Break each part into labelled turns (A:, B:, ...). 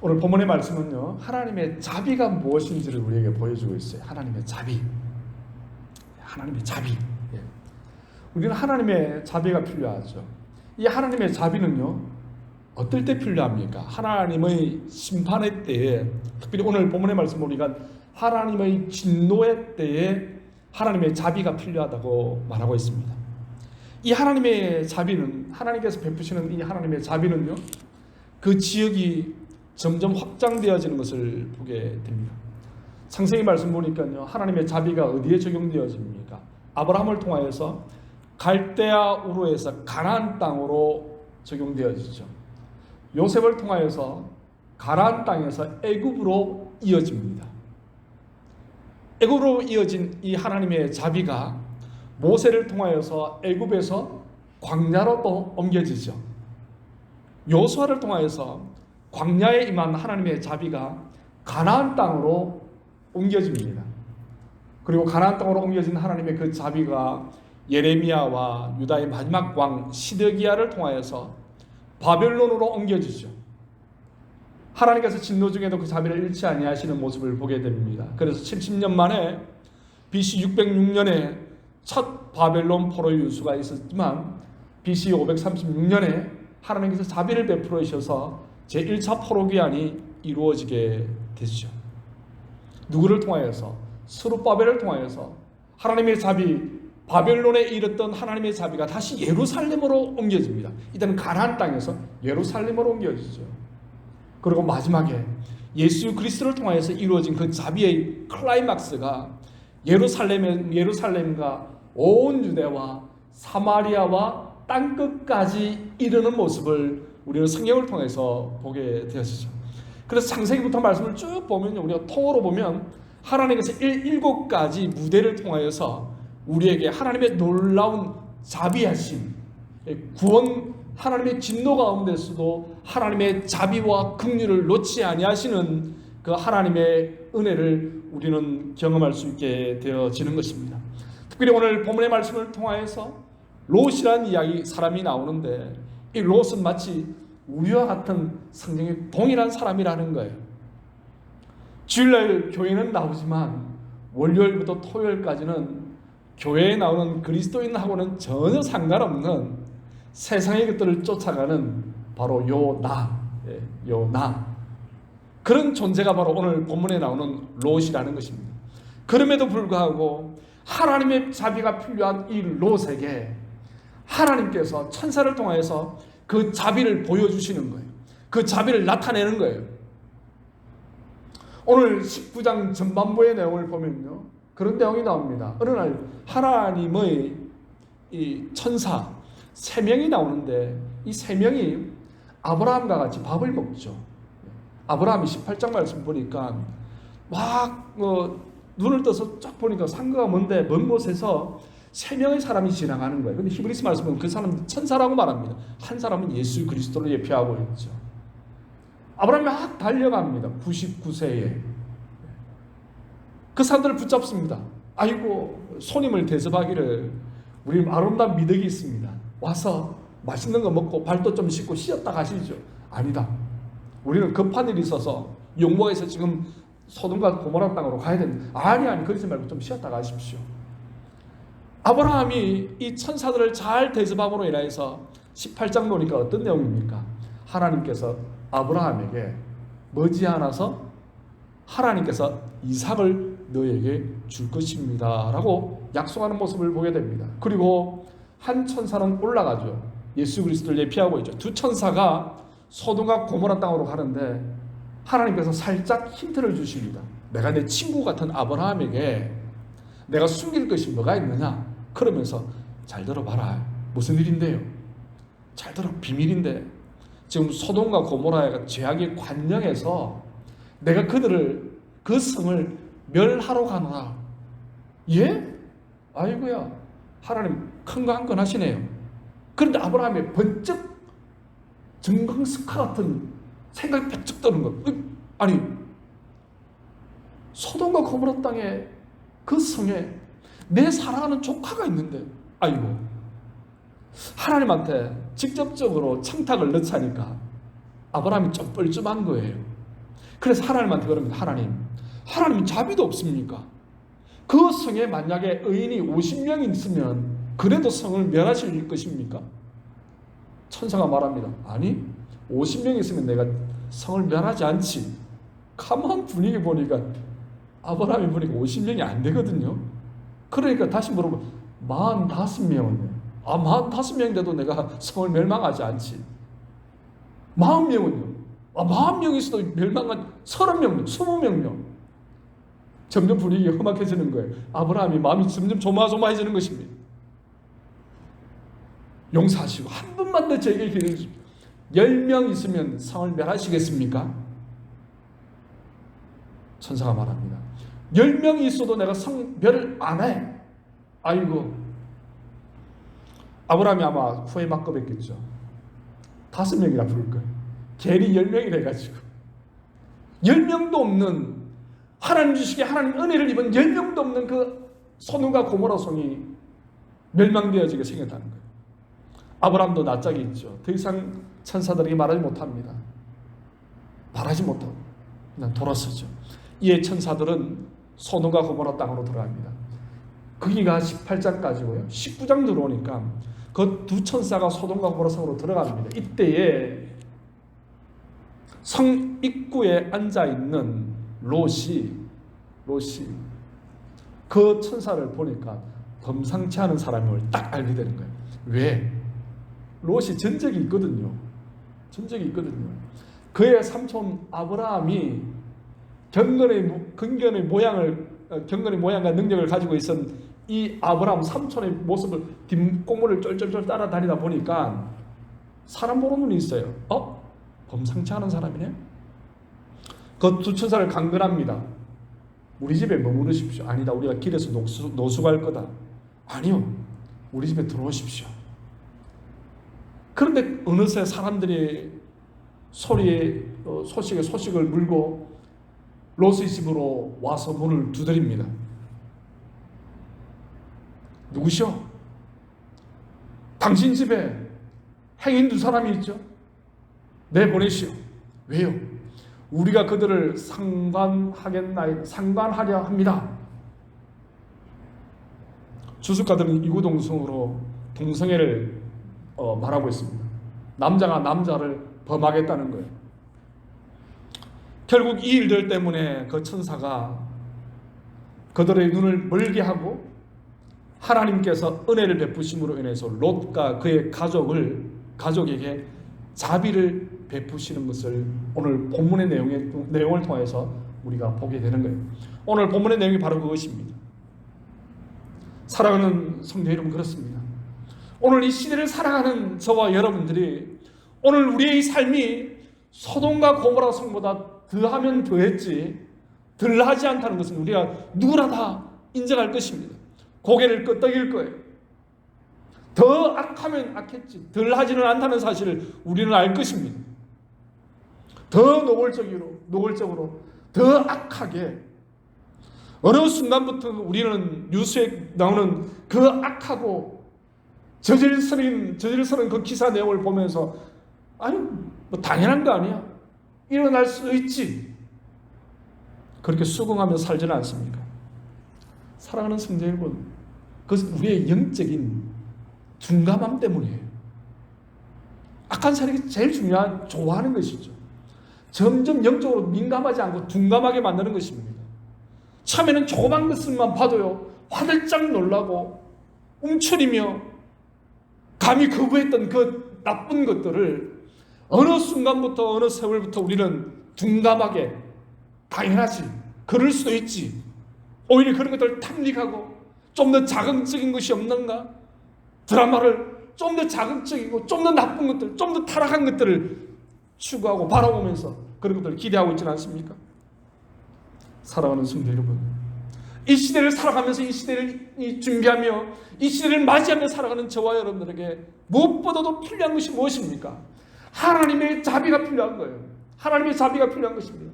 A: 오늘 본문의 말씀은요. 하나님의 자비가 무엇인지를 우리에게 보여주고 있어요. 하나님의 자비. 하나님의 자비. 예. 우리는 하나님의 자비가 필요하죠. 이 하나님의 자비는요. 어떨 때 필요합니까? 하나님의 심판의 때에 특별히 오늘 본문의 말씀 우리가 하나님의 진노의 때에 하나님의 자비가 필요하다고 말하고 있습니다. 이 하나님의 자비는 하나님께서 베푸시는 이 하나님의 자비는요. 그 지역이 점점 확장되어지는 것을 보게 됩니다. 창세기 말씀 보니까요. 하나님의 자비가 어디에 적용되어집니까? 아브라함을 통하여서 갈대아 우르에서 가나안 땅으로 적용되어지죠. 요셉을 통하여서 가나안 땅에서 애굽으로 이어집니다. 애굽으로 이어진 이 하나님의 자비가 모세를 통하여서 애굽에서 광야로 또 옮겨지죠. 요수아를 통하여서 광야에 임한 하나님의 자비가 가나안 땅으로 옮겨집니다. 그리고 가나안 땅으로 옮겨진 하나님의 그 자비가 예레미야와 유다의 마지막 왕 시드기야를 통하여서 바벨론으로 옮겨지죠. 하나님께서 진노 중에도 그 자비를 잃지 아니하시는 모습을 보게 됩니다. 그래서 70년 만에 BC 606년에 첫 바벨론 포로 유수가 있었지만 BC 536년에 하나님께서 자비를 베풀으셔서 제1차 포로 귀환이 이루어지게 되죠. 누구를 통하여서 스루바벨을 통하여서 하나님의 자비 바벨론에 이르던 하나님의 자비가 다시 예루살렘으로 옮겨집니다. 이때는 가나안 땅에서 예루살렘으로 옮겨지죠. 그리고 마지막에 예수 그리스도를 통하여서 이루어진 그 자비의 클라이막스가 예루살렘 예루살렘과 온 유대와 사마리아와 땅 끝까지 이르는 모습을 우리는 성경을 통해서 보게 되었죠. 그래서 창세기부터 말씀을 쭉 보면 우리가 통으로 보면 하나님께서 일, 일곱 가지 무대를 통하여서 우리에게 하나님의 놀라운 자비하심, 구원 하나님의 진노 가운데서도 하나님의 자비와 긍휼을 놓지 아니하시는 그 하나님의 은혜를 우리는 경험할 수 있게 되어지는 것입니다. 특별히 오늘 본문의 말씀을 통하여서 롯이라는 이야기 사람이 나오는데 이 롯은 마치 우리와 같은 성경의 동일한 사람이라는 거예요. 주일날 교회는 나오지만 월요일부터 토요일까지는 교회에 나오는 그리스도인하고는 전혀 상관없는 세상의 것들을 쫓아가는 바로 요나, 예, 요나 그런 존재가 바로 오늘 본문에 나오는 롯이라는 것입니다. 그럼에도 불구하고 하나님의 자비가 필요한 이 롯에게 하나님께서 천사를 통하여서 그 자비를 보여주시는 거예요. 그 자비를 나타내는 거예요. 오늘 19장 전반부의 내용을 보면요. 그런 내용이 나옵니다. 어느 날 하나님의 이 천사 세 명이 나오는데 이 세 명이 아브라함과 같이 밥을 먹죠. 아브라함이 18장 말씀 보니까 막 어, 눈을 떠서 쫙 보니까 상가가 뭔데 먼 곳에서 세 명의 사람이 지나가는 거예요. 근데 히브리스 말씀은 그 사람 천사라고 말합니다. 한 사람은 예수 그리스도를 예표하고 있죠. 아브라함이 막 달려갑니다. 99세에. 그 사람들을 붙잡습니다. 아이고 손님을 대접하기를 우리 아름다운 미덕이 있습니다. 와서 맛있는 거 먹고 발도 좀 씻고 쉬었다 가시죠. 아니다. 우리는 급한 일이 있어서 용모에서 지금 소돔과 고모라 땅으로 가야 됩니다. 아니 아니 그러지 말고 좀 쉬었다 가십시오. 아브라함이 이 천사들을 잘 대접함으로 인하여서 18장 보니까 어떤 내용입니까? 하나님께서 아브라함에게 머지않아서 하나님께서 이삭을 너에게 줄 것입니다. 라고 약속하는 모습을 보게 됩니다. 그리고 한 천사는 올라가죠. 예수 그리스도를 예피하고 있죠. 두 천사가 소돔과 고모라 땅으로 가는데 하나님께서 살짝 힌트를 주십니다. 내가 내 친구 같은 아브라함에게 내가 숨길 것이 뭐가 있느냐? 그러면서 잘 들어봐라. 무슨 일인데요? 잘 들어 비밀인데 지금 소돔과 고모라가 죄악의 관영에서 내가 그들을 그 성을 멸하러 가노라. 예? 아이고야. 하나님 큰 거 한 건 하시네요. 그런데 아브라함이 번쩍 정강스카 같은 생각이 번쩍 드는 거. 아니 소돔과 고모라 땅에 그 성에 내 사랑하는 조카가 있는데 아이고 하나님한테 직접적으로 청탁을 넣자니까 아브라함이 좀 뻘쭘한 거예요. 그래서 하나님한테 그럽니다. 하나님, 하나님 자비도 없습니까? 그 성에 만약에 의인이 50명 있으면 그래도 성을 멸하실 것입니까? 천사가 말합니다. 아니, 50명 있으면 내가 성을 멸하지 않지. 가만 분위기 보니까 아브라함이 보니까 50명이 안 되거든요. 그러니까 다시 물어보 45명은요. 아, 45명인데도 내가 성을 멸망하지 않지. 40명은요. 아, 40명 있어도 멸망한 30명요. 20명요. 점점 분위기가 험악해지는 거예요. 아브라함이 마음이 점점 조마조마해지는 것입니다. 용서하시고 한 분만 더 저에게 기도해 주십시오. 10명 있으면 성을 멸하시겠습니까? 천사가 말합니다. 10명이 있어도 내가 성별을 안 해. 아이고. 아브라함이 아마 후에 막급했겠죠. 다섯 명이라 부를 거예요. 괜히 10명이라 해가지고. 10명도 없는 하나님 주시기에 하나님 은혜를 입은 10명도 없는 그 소누가 고모라 성이 멸망되어지게 생겼다는 거예요. 아브라함도 낯짝이 있죠. 더 이상 천사들에게 말하지 못합니다. 말하지 못하고 그냥 돌아서죠. 이에 천사들은 소돔과 고모라 땅으로 들어갑니다. 거기가 18장까지고요. 19장 들어오니까 그 두 천사가 소돔과 고모라 성으로 들어갑니다. 이때에 성 입구에 앉아 있는 롯이 롯이 그 천사를 보니까 범상치 않은 사람임을 딱 알게 되는 거예요. 왜? 롯이 전적이 있거든요. 전적이 있거든요. 그의 삼촌 아브라함이 경건의 근견의 모양을 어, 경건의 모양과 능력을 가지고 있었던 이 아브라함 삼촌의 모습을 뒷공문을 쫄쫄쫄 따라다니다 보니까 사람 보는 눈이 있어요. 어? 범상치 않은 사람이네. 그 두 천사를 강건합니다. 우리 집에 머무르십시오. 아니다. 우리가 길에서 노수, 노숙할 거다. 아니요. 우리 집에 들어오십시오. 그런데 어느새 사람들이 소리에 어, 소식에 소식을 물고 롯의 집으로 와서 문을 두드립니다. 누구시오? 당신 집에 행인 두 사람이 있죠. 내 보내시오. 왜요? 우리가 그들을 상관하겠나이 상관하려 합니다. 주숙가들은 이구동성으로 동성애를 어, 말하고 있습니다. 남자가 남자를 범하겠다는 거예요. 결국 이 일들 때문에 그 천사가 그들의 눈을 멀게 하고 하나님께서 은혜를 베푸심으로 인해서 롯과 그의 가족을 가족에게 자비를 베푸시는 것을 오늘 본문의 내용의, 내용을 통해서 우리가 보게 되는 거예요. 오늘 본문의 내용이 바로 그것입니다. 사랑하는 성도 여러분 그렇습니다. 오늘 이 시대를 살아가는 저와 여러분들이 오늘 우리의 삶이 소돔과 고모라 성보다 더하면 더했지 덜하지 않다는 것은 우리가 누구나 다 인정할 것입니다. 고개를 끄덕일 거예요. 더 악하면 악했지 덜 하지는 않다는 사실을 우리는 알 것입니다. 더 노골적으로 노골적으로 더 악하게 어느 순간부터 우리는 뉴스에 나오는 그 악하고 저질서는 저질서는 그 기사 내용을 보면서 아니 뭐 당연한 거 아니야 일어날 수도 있지 그렇게 수긍하며 살지는 않습니까? 사랑하는 성도 여러분 그것은 우리의 영적인 둔감함 때문이에요. 악한 사람이 제일 중요한 좋아하는 것이죠. 점점 영적으로 민감하지 않고 둔감하게 만드는 것입니다. 처음에는 조그만 것만 봐도요 화들짝 놀라고 움츠리며 감히 거부했던 그 나쁜 것들을 어느 순간부터 어느 세월부터 우리는 둔감하게 당연하지 그럴 수도 있지 오히려 그런 것들을 탐닉하고 좀 더 자극적인 것이 없는가 드라마를 좀 더 자극적이고 좀 더 나쁜 것들 좀 더 타락한 것들을 추구하고 바라보면서 그런 것들을 기대하고 있지는 않습니까? 사랑하는 성도 여러분 이 시대를 살아가면서 이 시대를 준비하며 이 시대를 맞이하며 살아가는 저와 여러분들에게 무엇보다도 필요한 것이 무엇입니까? 하나님의 자비가 필요한 거예요. 하나님의 자비가 필요한 것입니다.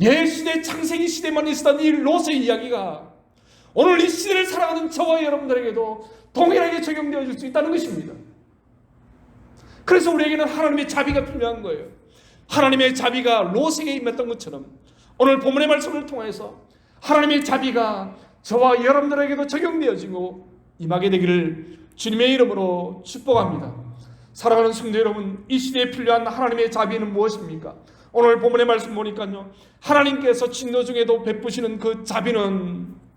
A: 예 시대 창세기 시대만 있었던 이 롯의 이야기가 오늘 이 시대를 살아가는 저와 여러분들에게도 동일하게 적용되어 줄수 있다는 것입니다. 그래서 우리에게는 하나님의 자비가 필요한 거예요. 하나님의 자비가 롯에게 임했던 것처럼 오늘 본문의 말씀을 통해서 하나님의 자비가 저와 여러분들에게도 적용되어지고 임하게 되기를 주님의 이름으로 축복합니다. 사랑하는 성도 여러분, 이 시대에 필요한 하나님의 자비는 무엇입니까? 오늘 본문의 말씀 보니까요. 하나님께서 진노 중에도 베푸시는 그 자비는